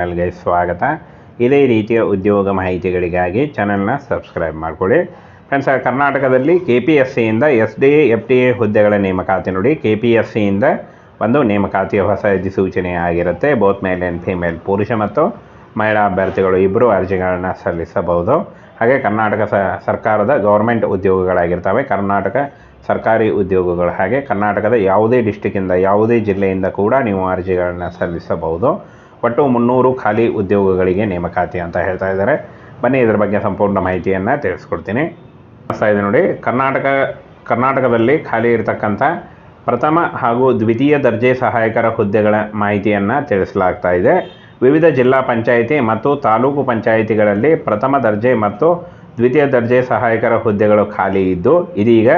ಚಾನಲ್ಗೆ ಸ್ವಾಗತ. ಇದೇ ರೀತಿಯ ಉದ್ಯೋಗ ಮಾಹಿತಿಗಳಿಗಾಗಿ ಚಾನಲ್ನ ಸಬ್ಸ್ಕ್ರೈಬ್ ಮಾಡಿಕೊಳ್ಳಿ. ಫ್ರೆಂಡ್ಸ್ ಕರ್ನಾಟಕದಲ್ಲಿ K P S ಸಿಯಿಂದ S D F T A ಹುದ್ದೆಗಳ ನೇಮಕಾತಿ ನೋಡಿ. ಕೆ ಪಿ ಎಸ್ ಸಿಯಿಂದ ಒಂದು ನೇಮಕಾತಿಯ ಹೊಸ ಅಧಿಸೂಚನೆ ಆಗಿರುತ್ತೆ. ಬೋತ್ ಮೇಲ್ ಆ್ಯಂಡ್ ಫಿಮೇಲ್, ಪುರುಷ ಮತ್ತು ಮಹಿಳಾ ಅಭ್ಯರ್ಥಿಗಳು ಇಬ್ಬರು ಅರ್ಜಿಗಳನ್ನು ಸಲ್ಲಿಸಬಹುದು. ಹಾಗೆ ಕರ್ನಾಟಕ ಸರ್ಕಾರದ ಗೌರ್ಮೆಂಟ್ ಉದ್ಯೋಗಗಳಾಗಿರ್ತವೆ. ಕರ್ನಾಟಕ ಸರ್ಕಾರಿ ಉದ್ಯೋಗಗಳು ಹಾಗೆ ಕರ್ನಾಟಕದ ಯಾವುದೇ ಡಿಸ್ಟಿಕ್ಕಿಂದ ಯಾವುದೇ ಜಿಲ್ಲೆಯಿಂದ ಕೂಡ ನೀವು ಅರ್ಜಿಗಳನ್ನು ಸಲ್ಲಿಸಬಹುದು. ಒಟ್ಟು ಮುನ್ನೂರು ಖಾಲಿ ಉದ್ಯೋಗಗಳಿಗೆ ನೇಮಕಾತಿ ಅಂತ ಹೇಳ್ತಾ ಇದ್ದಾರೆ. ಬನ್ನಿ ಇದರ ಬಗ್ಗೆ ಸಂಪೂರ್ಣ ಮಾಹಿತಿಯನ್ನು ತಿಳಿಸ್ಕೊಡ್ತೀನಿ. ಬರ್ತಾ ಇದೆ ನೋಡಿ, ಕರ್ನಾಟಕ, ಕರ್ನಾಟಕದಲ್ಲಿ ಖಾಲಿ ಇರತಕ್ಕಂಥ ಪ್ರಥಮ ಹಾಗೂ ದ್ವಿತೀಯ ದರ್ಜೆ ಸಹಾಯಕರ ಹುದ್ದೆಗಳ ಮಾಹಿತಿಯನ್ನು ತಿಳಿಸಲಾಗ್ತಾ ಇದೆ. ವಿವಿಧ ಜಿಲ್ಲಾ ಪಂಚಾಯಿತಿ ಮತ್ತು ತಾಲೂಕು ಪಂಚಾಯಿತಿಗಳಲ್ಲಿ ಪ್ರಥಮ ದರ್ಜೆ ಮತ್ತು ದ್ವಿತೀಯ ದರ್ಜೆ ಸಹಾಯಕರ ಹುದ್ದೆಗಳು ಖಾಲಿ ಇದ್ದು, ಇದೀಗ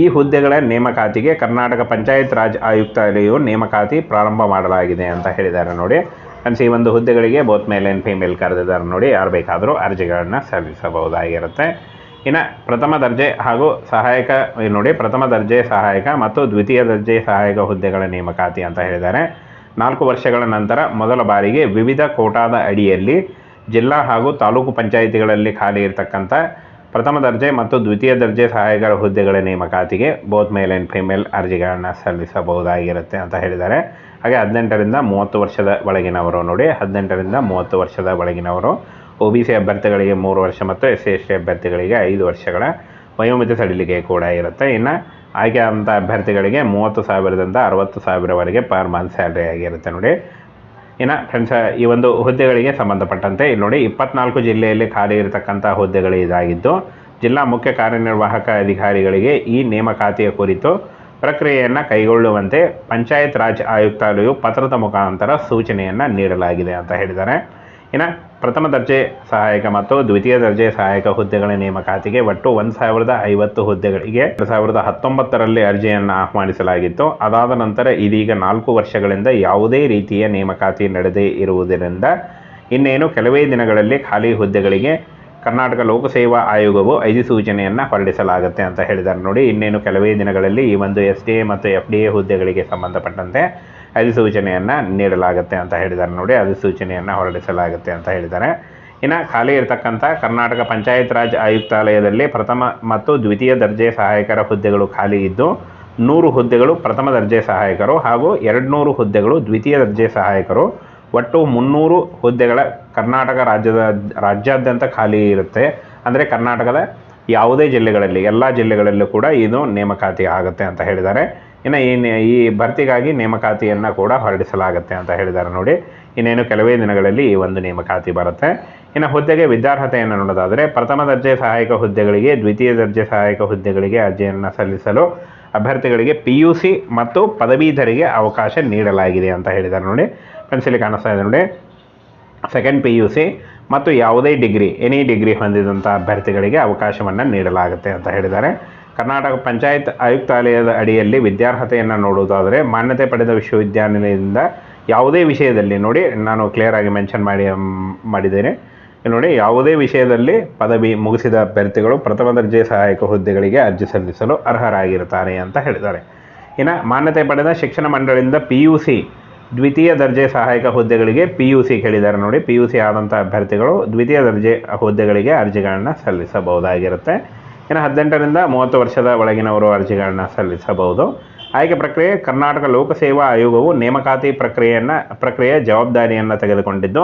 ಈ ಹುದ್ದೆಗಳ ನೇಮಕಾತಿಗೆ ಕರ್ನಾಟಕ ಪಂಚಾಯತ್ ರಾಜ್ ಆಯುಕ್ತಾಲಯವು ನೇಮಕಾತಿ ಪ್ರಾರಂಭ ಮಾಡಲಾಗಿದೆ ಅಂತ ಹೇಳಿದ್ದಾರೆ ನೋಡಿ. ಈ ಒಂದು ಹುದ್ದೆಗಳಿಗೆ ಬೋತ್ ಮೇಲ್ ಆ್ಯಂಡ್ ಫೀಮೇಲ್ ಕರೆದಿದ್ದಾರೆ ನೋಡಿ ಯಾರು ಬೇಕಾದರೂ ಅರ್ಜಿಗಳನ್ನು ಸಲ್ಲಿಸಬಹುದಾಗಿರುತ್ತೆ. ಇನ್ನು ಪ್ರಥಮ ದರ್ಜೆ ಹಾಗೂ ಸಹಾಯಕ ನೋಡಿ ಪ್ರಥಮ ದರ್ಜೆ ಸಹಾಯಕ ಮತ್ತು ದ್ವಿತೀಯ ದರ್ಜೆ ಸಹಾಯಕ ಹುದ್ದೆಗಳ ನೇಮಕಾತಿ ಅಂತ ಹೇಳಿದ್ದಾರೆ. ನಾಲ್ಕು ವರ್ಷಗಳ ನಂತರ ಮೊದಲ ಬಾರಿಗೆ ವಿವಿಧ ಕೋಟಾದ ಅಡಿಯಲ್ಲಿ ಜಿಲ್ಲಾ ಹಾಗೂ ತಾಲೂಕು ಪಂಚಾಯಿತಿಗಳಲ್ಲಿ ಖಾಲಿ ಇರತಕ್ಕಂಥ ಪ್ರಥಮ ದರ್ಜೆ ಮತ್ತು ದ್ವಿತೀಯ ದರ್ಜೆ ಸಹಾಯಕರ ಹುದ್ದೆಗಳ ನೇಮಕಾತಿಗೆ ಬೋತ್ ಮೇಲ್ ಆ್ಯಂಡ್ ಫಿಮೇಲ್ ಅರ್ಜಿಗಳನ್ನು ಸಲ್ಲಿಸಬಹುದಾಗಿರುತ್ತೆ ಅಂತ ಹೇಳಿದ್ದಾರೆ. ಹಾಗೆ ಹದಿನೆಂಟರಿಂದ ಮೂವತ್ತು ವರ್ಷದ ಒಳಗಿನವರು ನೋಡಿ, ಹದಿನೆಂಟರಿಂದ ಮೂವತ್ತು ವರ್ಷದ ಒಳಗಿನವರು. ಒ ಬಿ ಸಿ ಅಭ್ಯರ್ಥಿಗಳಿಗೆ ಮೂರು ವರ್ಷ ಮತ್ತು ಎಸ್ ಸಿ ಎಸ್ ಟಿ ಅಭ್ಯರ್ಥಿಗಳಿಗೆ ಐದು ವರ್ಷಗಳ ವಯೋಮಿತಿ ಸಡಿಲಿಕೆ ಕೂಡ ಇರುತ್ತೆ. ಇನ್ನು ಆಯ್ಕೆ ಆದಂಥ ಅಭ್ಯರ್ಥಿಗಳಿಗೆ ಮೂವತ್ತು ಸಾವಿರದಿಂದ ಅರವತ್ತು ಸಾವಿರವರೆಗೆ ಪರ್ ಮಂತ್ ಸ್ಯಾಲ್ರಿ ಆಗಿರುತ್ತೆ ನೋಡಿ. ಇನ್ನು ಫ್ರೆಂಡ್ಸ್ ಈ ಒಂದು ಹುದ್ದೆಗಳಿಗೆ ಸಂಬಂಧಪಟ್ಟಂತೆ ಇಲ್ಲಿ ನೋಡಿ, ಇಪ್ಪತ್ನಾಲ್ಕು ಜಿಲ್ಲೆಯಲ್ಲಿ ಖಾಲಿ ಇರತಕ್ಕಂಥ ಹುದ್ದೆಗಳು ಇದಾಗಿದ್ದು, ಜಿಲ್ಲಾ ಮುಖ್ಯ ಕಾರ್ಯನಿರ್ವಾಹಕ ಅಧಿಕಾರಿಗಳಿಗೆ ಈ ನೇಮಕಾತಿಯ ಕುರಿತು ಪ್ರಕ್ರಿಯೆಯನ್ನು ಕೈಗೊಳ್ಳುವಂತೆ ಪಂಚಾಯತ್ ರಾಜ್ ಆಯುಕ್ತಾಲಯವು ಪತ್ರದ ಮುಖಾಂತರ ಸೂಚನೆಯನ್ನು ನೀಡಲಾಗಿದೆ ಅಂತ ಹೇಳಿದ್ದಾರೆ. ಇನ್ನು ಪ್ರಥಮ ದರ್ಜೆ ಸಹಾಯಕ ಮತ್ತು ದ್ವಿತೀಯ ದರ್ಜೆ ಸಹಾಯಕ ಹುದ್ದೆಗಳ ನೇಮಕಾತಿಗೆ ಒಟ್ಟು ಒಂದು ಸಾವಿರದ ಐವತ್ತು ಹುದ್ದೆಗಳಿಗೆ ಎರಡು ಸಾವಿರದ ಹತ್ತೊಂಬತ್ತರಲ್ಲಿ ಅರ್ಜಿಯನ್ನು ಆಹ್ವಾನಿಸಲಾಗಿತ್ತು. ಅದಾದ ನಂತರ ಇದೀಗ ನಾಲ್ಕು ವರ್ಷಗಳಿಂದ ಯಾವುದೇ ರೀತಿಯ ನೇಮಕಾತಿ ನಡೆದೇ ಇರುವುದರಿಂದ ಇನ್ನೇನು ಕೆಲವೇ ದಿನಗಳಲ್ಲಿ ಖಾಲಿ ಹುದ್ದೆಗಳಿಗೆ ಕರ್ನಾಟಕ ಲೋಕಸೇವಾ ಆಯೋಗವು ಅಧಿಸೂಚನೆಯನ್ನು ಹೊರಡಿಸಲಾಗುತ್ತೆ ಅಂತ ಹೇಳಿದ್ದಾರೆ ನೋಡಿ. ಇನ್ನೇನು ಕೆಲವೇ ದಿನಗಳಲ್ಲಿ ಈ ಒಂದು ಎಸ್ ಡಿ ಎ ಮತ್ತು ಎಫ್ ಡಿ ಎ ಹುದ್ದೆಗಳಿಗೆ ಸಂಬಂಧಪಟ್ಟಂತೆ ಅಧಿಸೂಚನೆಯನ್ನು ನೀಡಲಾಗುತ್ತೆ ಅಂತ ಹೇಳಿದ್ದಾರೆ ನೋಡಿ. ಅಧಿಸೂಚನೆಯನ್ನು ಹೊರಡಿಸಲಾಗುತ್ತೆ ಅಂತ ಹೇಳಿದ್ದಾರೆ. ಇನ್ನು ಖಾಲಿ ಇರತಕ್ಕಂಥ ಕರ್ನಾಟಕ ಪಂಚಾಯತ್ ರಾಜ್ ಆಯುಕ್ತಾಲಯದಲ್ಲಿ ಪ್ರಥಮ ಮತ್ತು ದ್ವಿತೀಯ ದರ್ಜೆ ಸಹಾಯಕರ ಹುದ್ದೆಗಳು ಖಾಲಿ ಇದ್ದು, ನೂರು ಹುದ್ದೆಗಳು ಪ್ರಥಮ ದರ್ಜೆ ಸಹಾಯಕರು ಹಾಗೂ ಎರಡು ಹುದ್ದೆಗಳು ದ್ವಿತೀಯ ದರ್ಜೆ ಸಹಾಯಕರು ಒಟ್ಟು ಮುನ್ನೂರು ಹುದ್ದೆಗಳ ಕರ್ನಾಟಕ ರಾಜ್ಯದ ರಾಜ್ಯಾದ್ಯಂತ ಖಾಲಿ ಇರುತ್ತೆ. ಅಂದರೆ ಕರ್ನಾಟಕದ ಯಾವುದೇ ಜಿಲ್ಲೆಗಳಲ್ಲಿ, ಎಲ್ಲ ಜಿಲ್ಲೆಗಳಲ್ಲೂ ಕೂಡ ಇದು ನೇಮಕಾತಿ ಆಗುತ್ತೆ ಅಂತ ಹೇಳಿದ್ದಾರೆ. ಇನ್ನು ಈ ಈ ಭರ್ತಿಗಾಗಿ ನೇಮಕಾತಿಯನ್ನು ಕೂಡ ಹೊರಡಿಸಲಾಗುತ್ತೆ ಅಂತ ಹೇಳಿದ್ದಾರೆ ನೋಡಿ. ಇನ್ನೇನು ಕೆಲವೇ ದಿನಗಳಲ್ಲಿ ಈ ಒಂದು ನೇಮಕಾತಿ ಬರುತ್ತೆ. ಇನ್ನು ಹುದ್ದೆಗೆ ವಿದ್ಯಾರ್ಹತೆಯನ್ನು ನೋಡೋದಾದರೆ, ಪ್ರಥಮ ದರ್ಜೆ ಸಹಾಯಕ ಹುದ್ದೆಗಳಿಗೆ, ದ್ವಿತೀಯ ದರ್ಜೆ ಸಹಾಯಕ ಹುದ್ದೆಗಳಿಗೆ ಅರ್ಜಿಯನ್ನು ಸಲ್ಲಿಸಲು ಅಭ್ಯರ್ಥಿಗಳಿಗೆ ಪಿ ಯು ಸಿ ಮತ್ತು ಪದವೀಧರಿಗೆ ಅವಕಾಶ ನೀಡಲಾಗಿದೆ ಅಂತ ಹೇಳಿದ್ದಾರೆ ನೋಡಿ. ಇಲ್ಲಿ ಕಾಣಿಸ್ತಾ ಇದೆ ನೋಡಿ. ಸೆಕೆಂಡ್ ಪಿ ಯು ಸಿ ಮತ್ತು ಯಾವುದೇ ಡಿಗ್ರಿ ಎನಿ ಡಿಗ್ರಿ ಹೊಂದಿದಂಥ ಅಭ್ಯರ್ಥಿಗಳಿಗೆ ಅವಕಾಶವನ್ನು ನೀಡಲಾಗುತ್ತೆ ಅಂತ ಹೇಳಿದ್ದಾರೆ. ಕರ್ನಾಟಕ ಪಂಚಾಯತ್ ಆಯುಕ್ತಾಲಯದ ಅಡಿಯಲ್ಲಿ ವಿದ್ಯಾರ್ಹತೆಯನ್ನು ನೋಡುವುದಾದರೆ, ಮಾನ್ಯತೆ ಪಡೆದ ವಿಶ್ವವಿದ್ಯಾನಿಲಯದಿಂದ ಯಾವುದೇ ವಿಷಯದಲ್ಲಿ ನೋಡಿ, ನಾನು ಕ್ಲಿಯರ್ ಆಗಿ ಮೆನ್ಷನ್ ಮಾಡಿ ಮಾಡಿದ್ದೇನೆ. ನೋಡಿ, ಯಾವುದೇ ವಿಷಯದಲ್ಲಿ ಪದವಿ ಮುಗಿಸಿದ ಅಭ್ಯರ್ಥಿಗಳು ಪ್ರಥಮ ದರ್ಜೆ ಸಹಾಯಕ ಹುದ್ದೆಗಳಿಗೆ ಅರ್ಜಿ ಸಲ್ಲಿಸಲು ಅರ್ಹರಾಗಿರುತ್ತಾರೆ ಅಂತ ಹೇಳಿದ್ದಾರೆ. ಇನ್ನು ಮಾನ್ಯತೆ ಪಡೆದ ಶಿಕ್ಷಣ ಮಂಡಳಿಯಿಂದ ಪಿ ಯು ಸಿ ದ್ವಿತೀಯ ದರ್ಜೆ ಸಹಾಯಕ ಹುದ್ದೆಗಳಿಗೆ ಪಿ ಯು ಸಿ ಕೇಳಿದ್ದಾರೆ ನೋಡಿ. ಪಿ ಯು ಸಿ ಆದಂಥ ಅಭ್ಯರ್ಥಿಗಳು ದ್ವಿತೀಯ ದರ್ಜೆ ಹುದ್ದೆಗಳಿಗೆ ಅರ್ಜಿಗಳನ್ನು ಸಲ್ಲಿಸಬಹುದಾಗಿರುತ್ತೆ. ಇನ್ನು ಹದಿನೆಂಟರಿಂದ ಮೂವತ್ತು ವರ್ಷದ ಒಳಗಿನವರು ಅರ್ಜಿಗಳನ್ನು ಸಲ್ಲಿಸಬಹುದು. ಆಯ್ಕೆ ಪ್ರಕ್ರಿಯೆ, ಕರ್ನಾಟಕ ಲೋಕಸೇವಾ ಆಯೋಗವು ನೇಮಕಾತಿ ಪ್ರಕ್ರಿಯೆಯನ್ನು, ಪ್ರಕ್ರಿಯೆ ಜವಾಬ್ದಾರಿಯನ್ನು ತೆಗೆದುಕೊಂಡಿದ್ದು,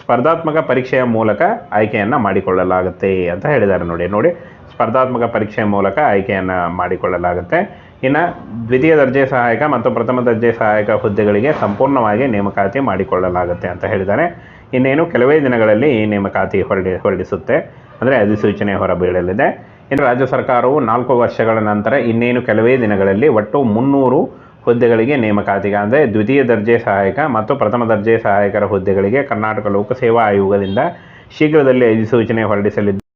ಸ್ಪರ್ಧಾತ್ಮಕ ಪರೀಕ್ಷೆಯ ಮೂಲಕ ಆಯ್ಕೆಯನ್ನು ಮಾಡಿಕೊಳ್ಳಲಾಗುತ್ತೆ ಅಂತ ಹೇಳಿದ್ದಾರೆ ನೋಡಿ. ನೋಡಿ, ಸ್ಪರ್ಧಾತ್ಮಕ ಪರೀಕ್ಷೆಯ ಮೂಲಕ ಆಯ್ಕೆಯನ್ನು ಮಾಡಿಕೊಳ್ಳಲಾಗುತ್ತೆ. ಇನ್ನು ದ್ವಿತೀಯ ದರ್ಜೆ ಸಹಾಯಕ ಮತ್ತು ಪ್ರಥಮ ದರ್ಜೆ ಸಹಾಯಕ ಹುದ್ದೆಗಳಿಗೆ ಸಂಪೂರ್ಣವಾಗಿ ನೇಮಕಾತಿ ಮಾಡಿಕೊಳ್ಳಲಾಗುತ್ತೆ ಅಂತ ಹೇಳಿದ್ದಾರೆ. ಇನ್ನೇನು ಕೆಲವೇ ದಿನಗಳಲ್ಲಿ ಈ ನೇಮಕಾತಿ ಹೊರಡಿ, ಹೊರಡಿಸುತ್ತೆ. ಅಂದರೆ ಅಧಿಸೂಚನೆ ಹೊರಬೀಳಲಿದೆ. ಇನ್ನು ರಾಜ್ಯ ಸರ್ಕಾರವು ನಾಲ್ಕು ವರ್ಷಗಳ ನಂತರ ಇನ್ನೇನು ಕೆಲವೇ ದಿನಗಳಲ್ಲಿ ಒಟ್ಟು ಮುನ್ನೂರು ಹುದ್ದೆಗಳಿಗೆ ನೇಮಕಾತಿಗೆ ಅಂದರೆ ದ್ವಿತೀಯ ದರ್ಜೆ ಸಹಾಯಕ ಮತ್ತು ಪ್ರಥಮ ದರ್ಜೆ ಸಹಾಯಕರ ಹುದ್ದೆಗಳಿಗೆ ಕರ್ನಾಟಕ ಲೋಕಸೇವಾ ಆಯೋಗದಿಂದ ಶೀಘ್ರದಲ್ಲಿ ಅಧಿಸೂಚನೆ ಹೊರಡಿಸಲಿದ್ದು